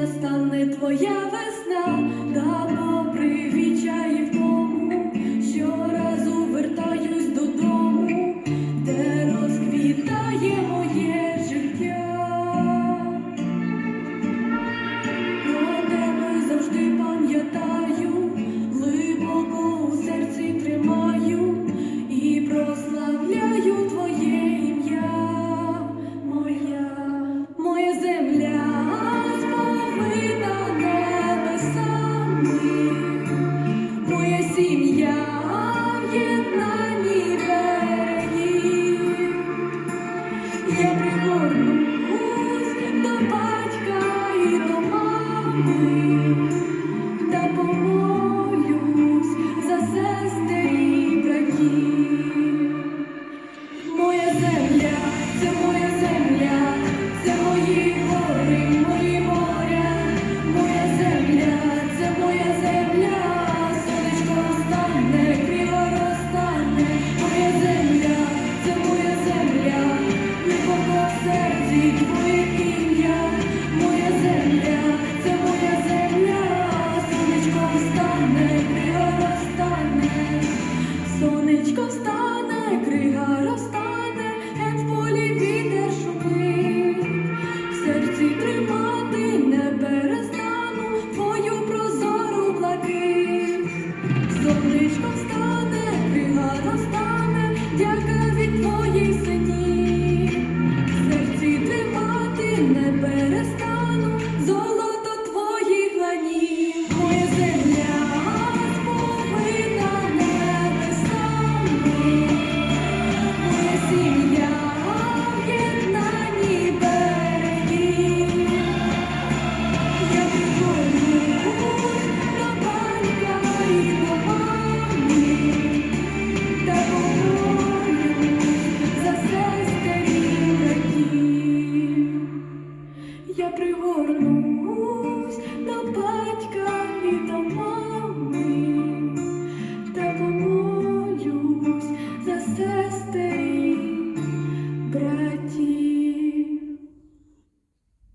настане твоя весна, давно привічає в тому, щоразу вертаюсь додому, де розквітає моє життя. Про тебе завжди пам'ятаю. серці твоїх. пригорну.